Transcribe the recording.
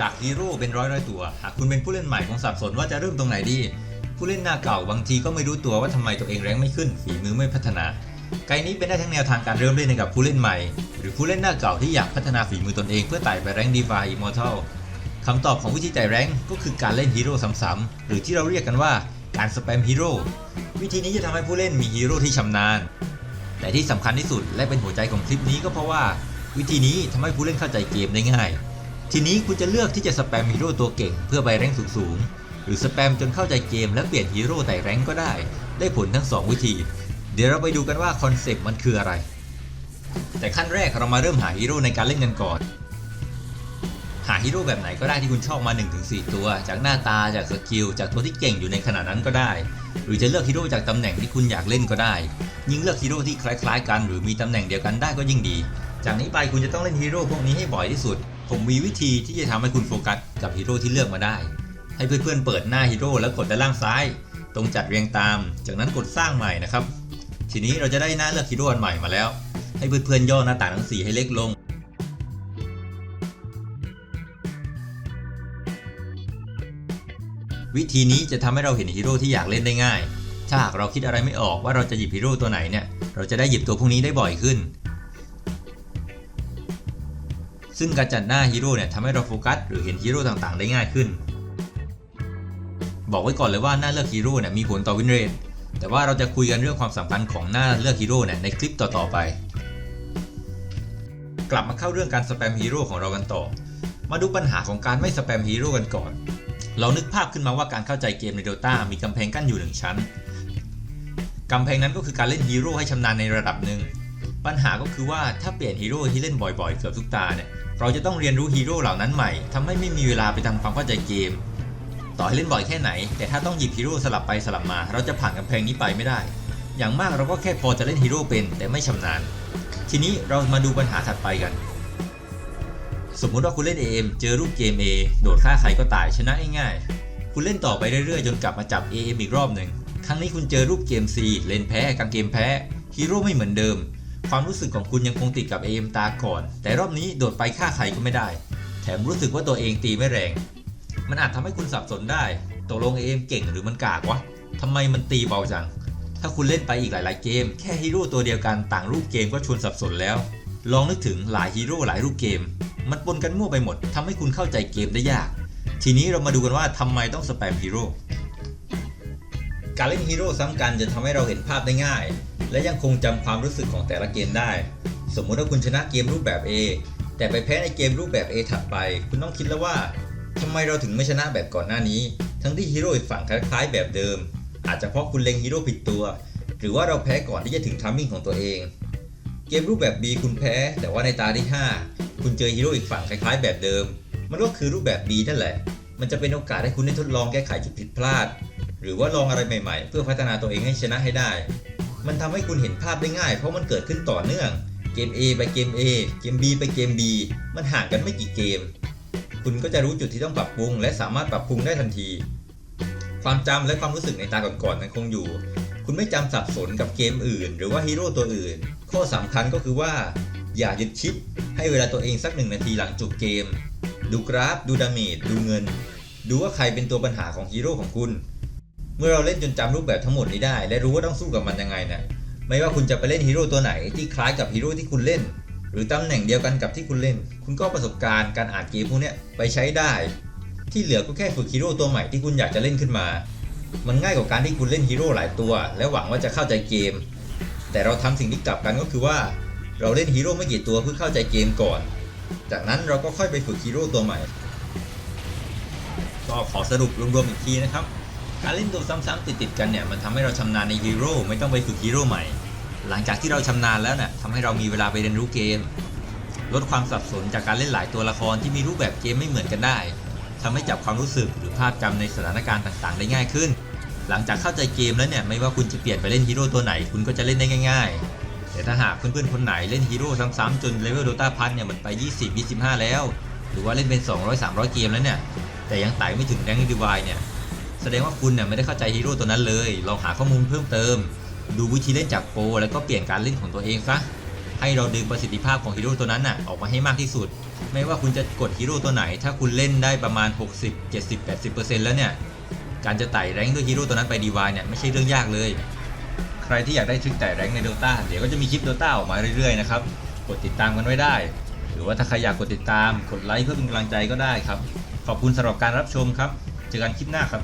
จากฮีโร่เป็นร้อยร้อยๆตัว หากคุณเป็นผู้เล่นใหม่คงสับสนว่าจะเริ่มตรงไหนดี ผู้เล่นหน้าเก่าบางทีก็ไม่รู้ตัวว่าทำไมตัวเองแรงไม่ขึ้น ฝีมือไม่พัฒนา ไกด์นี้เป็นได้ทั้งแนวทางการเริ่มเล่นให้กับผู้เล่นใหม่ หรือผู้เล่นหน้าเก่าที่อยากพัฒนาฝีมือตนเองเพื่อไต่ไปแรงดีฟายอิมอร์ทัลคำตอบของวิธีไต่แรงก็คือการเล่นฮีโร่ซ้ำๆหรือที่เราเรียกกันว่าการสแปมฮีโร่วิธีนี้จะทำให้ผู้เล่นมีฮีโร่ที่ชำนาญแต่ที่สำคัญที่สุดและเป็นหัวใจของคลิปนี้ก็เพราะว่า วิธีนี้ทำให้ผู้เล่นเข้าใจเกมได้ง่าย ทีนี้คุณจะเลือกที่จะสแปมฮีโร่ตัวเก่งเพื่อไปแรงสูงๆ หรือสแปมจนเข้าใจเกมและเปลี่ยนฮีโร่ไต่แรงก็ได้ ได้ผลทั้ง 2 วิธี เดี๋ยวเราไปดูกันว่าคอนเซปต์มันคืออะไร แต่ขั้นแรกเรามาเริ่มหาฮีโร่ในการเล่นกันก่อน หาฮีโร่แบบไหนก็ได้ที่คุณชอบมา 1-4 ตัว จากหน้าตาจากสกิลจากตัวที่เก่งอยู่ในขณะนั้นก็ได้ หรือจะเลือกฮีโร่จากตำแหน่งที่คุณอยากเล่นก็ได้ ยิ่งเลือกฮีโร่ที่คล้ายๆ กัน หรือมีตำแหน่งเดียวกันได้ก็ยิ่งดี จากนี้ไปคุณจะต้องเล่นฮีโร่พวกนี้ให้บ่อยที่สุด ผมมีวิธีที่จะทำให้คุณโฟกัสกับฮีโร่ที่เลือกมาได้ ให้เพื่อนๆเปิดหน้าฮีโร่แล้วกดด้านล่างซ้าย ตรงจัดเรียงตาม จากนั้นกดสร้างใหม่นะครับ ทีนี้เราจะได้หน้าเลือกฮีโร่อันใหม่มาแล้ว ให้เพื่อนๆย่อหน้าต่างทั้งสี่ให้เล็กลง วิธีนี้จะทำให้เราเห็นฮีโร่ที่อยากเล่นได้ง่าย ถ้าหากเราคิดอะไรไม่ออกว่าเราจะหยิบฮีโร่ตัวไหนเนี่ย เราจะได้หยิบตัวพวกนี้ได้บ่อยขึ้น ซึ่งการจัดหน้าฮีโร่เนี่ยทำให้เราโฟกัสหรือเห็นฮีโร่ต่างๆ ได้ง่ายขึ้น บอกไว้ก่อนเลยว่าหน้าเลือกฮีโร่เนี่ยมีผลต่อวินเรทแต่ว่าเราจะคุยกันเรื่องความสำคัญของหน้าเลือกฮีโร่เนี่ยในคลิปต่อๆไป กลับมาเข้าเรื่องการสแปมฮีโร่ของเรากันต่อ มาดูปัญหาของการไม่สแปมฮีโร่กันก่อน เรานึกภาพขึ้นมาว่าการเข้าใจเกมใน Dota มีกำแพงกั้นอยู่หนึ่งชั้นกำแพงนั้นก็คือการเล่นฮีโร่ให้ชำนาญในระดับหนึ่ง ปัญหาก็คือว่าถ้าเปลี่ยนฮีโร่ที่เล่นบ่อยๆ เกือบทุกตาเนี่ยเราจะต้องเรียนรู้ฮีโร่เหล่านั้นใหม่ทำให้ไม่มีเวลาไปทำความเข้าใจเกม ต่อให้เล่นบ่อยแค่ไหน แต่ถ้าต้องหยิบฮีโร่สลับไปสลับมา เราจะผ่านกำแพงนี้ไปไม่ได้ อย่างมากเราก็แค่พอจะเล่นฮีโร่เป็นแต่ไม่ชำนาญ ทีนี้เรามาดูปัญหาถัดไปกัน สมมุติว่าคุณเล่น AM เจอรูปเกม A โดดฆ่าใครก็ตายชนะง่ายๆคุณเล่นต่อไปเรื่อยๆจนกลับมาจับ AM อีกรอบหนึ่งครั้งนี้คุณเจอรูปเกม C เล่นแพ้กลางเกมแพ้ฮีโร่ไม่เหมือนเดิม ความรู้สึกของคุณยังคงติดกับ AM ตาก่อน แต่รอบนี้โดดไปฆ่าใครก็ไม่ได้ แถมรู้สึกว่าตัวเองตีไม่แรง มันอาจทำให้คุณสับสนได้ตกลง AM เก่งหรือมันกากวะทำไมมันตีเบาจัง ถ้าคุณเล่นไปอีกหลาย ๆ เกม แค่ฮีโร่ตัวเดียวกันต่างรูปเกมก็ชวนสับสนแล้ว ลองนึกถึงหลายฮีโร่หลายรูปเกม มันปนกันมั่วไปหมดทำให้คุณเข้าใจเกมได้ยาก ทีนี้เรามาดูกันว่าทำไมต้องสแปมฮีโร่ การเล่นฮีโร่ซ้ำกันจะทำให้เราเห็นภาพได้ง่าย และยังคงจำความรู้สึกของแต่ละเกมได้ สมมุติว่าคุณชนะเกมรูปแบบ A แต่ไปแพ้ในเกมรูปแบบ A ถัดไป คุณต้องคิดแล้วว่าทำไมเราถึงไม่ชนะแบบก่อนหน้านี้ ทั้งที่ฮีโร่อีกฝั่งคล้ายๆแบบเดิม อาจจะเพราะคุณเล็งฮีโร่ผิดตัว หรือว่าเราแพ้ก่อนที่จะถึงทัมมิ่งของตัวเอง เกมรูปแบบ B คุณแพ้ แต่ว่าในตาที่ 5 คุณเจอฮีโร่อีกฝั่งคล้ายๆแบบเดิม มันก็คือรูปแบบ B นั่นแหละ มันจะเป็นโอกาสให้คุณได้ทดลองแก้ไขจุดผิดพลาด หรือว่าลองอะไรใหม่ๆ เพื่อพัฒนาตัวเองให้ชนะให้ได้ มันทำให้คุณเห็นภาพได้ง่าย เพราะมันเกิดขึ้นต่อเนื่อง เกม A ไปเกม A เกม B ไปเกม B มันห่างกันไม่กี่เกม คุณก็จะรู้จุดที่ต้องปรับปรุง และสามารถปรับปรุงได้ทันที ความจำและความรู้สึกในตาก่อนๆนั้นคงอยู่ คุณไม่จำสับสนกับเกมอื่น หรือว่าฮีโร่ตัวอื่น ข้อสำคัญก็คือว่า อย่ายึดชิป ให้เวลาตัวเองสักหนึ่งนาทีหลังจบเกม ดูกราฟ ดูดาเมจ ดูเงิน ดูว่าใครเป็นตัวปัญหาของฮีโร่ของคุณ เมื่อเราเล่นจนจำรูปแบบทั้งหมดนี้ได้ และรู้ว่าต้องสู้กับมันยังไงนะไม่ว่าคุณจะไปเล่นฮีโร่ตัวไหนที่คล้ายกับฮีโร่ที่คุณเล่น หรือตำแหน่งเดียวกันกับที่คุณเล่น คุณก็ประสบการณ์การอ่านเกมพวกนี้ไปใช้ได้ ที่เหลือก็แค่ฝึกฮีโร่ตัวใหม่ที่คุณอยากจะเล่นขึ้นมา มันง่ายกว่าการที่คุณเล่นฮีโร่หลายตัว และหวังว่าจะเข้าใจเกม แต่เราทำสิ่งที่กลับกันก็คือว่า เราเล่นฮีโร่ไม่กี่ตัวเพื่อเข้าใจเกมก่อน จากนั้นเราก็ค่อยไปฝึกฮีโร่ตัวใหม่ก็ขอสรุปรวมๆอีกทีนะครับ การเล่นตัวซ้ำๆติดๆกันเนี่ยมันทำให้เราชำนาญในฮีโร่ไม่ต้องไปฝึกฮีโร่ใหม่ หลังจากที่เราชำนาญแล้วเนี่ยทำให้เรามีเวลาไปเรียนรู้เกม ลดความสับสนจากการเล่นหลายตัวละครที่มีรูปแบบเกมไม่เหมือนกันได้ทำให้จับความรู้สึกหรือภาพจำในสถานการณ์ต่างๆ ได้ง่ายขึ้น หลังจากเข้าใจเกมแล้วเนี่ยไม่ว่าคุณจะเปลี่ยนไปเล่นฮีโร่ตัวไหนคุณก็จะเล่นได้ง่าย ๆ แต่ถ้าหากเพื่อนๆคนไหนเล่นฮีโร่ซ้ำๆจนเลเวลโดตาพันเนี่ยมันไป 20 25 แล้ว หรือว่าเล่นเป็น 200 300 เกมแล้วเนี่ยแต่ยังไต่ไม่ถึงแรงดีวายเนี่ย แสดงว่าคุณเนี่ยไม่ได้เข้าใจฮีโร่ตัวนั้นเลย ลองหาข้อมูลเพิ่มเติม ดูวิธีเล่นจากโปรแล้วก็เปลี่ยนการเล่นของตัวเองซะ ให้เราดึงประสิทธิภาพของฮีโร่ตัวนั้นน่ะออกมาให้มากที่สุด ไม่ว่าคุณจะกดฮีโร่ตัวไหน ถ้าคุณเล่นได้ประมาณ 60 70 80%แล้วเนี่ย การจะไต่แรงด้วยฮีโร่ตัวนั้นไปดีวายเนี่ยไม่ใช่เรื่องยากเลย ใครที่อยากได้ทริคไต่แรงใน Dota เดี๋ยวก็จะมีคลิป Dota ออกมาเรื่อยๆนะครับ กดติดตามกันไว้ได้ หรือว่าถ้าใครอยากกดติดตาม กดไลค์เพื่อเป็นกำลังใจก็ได้ครับ ขอบคุณสำหรับการรับชมครับ เจอกันคลิปหน้าครับ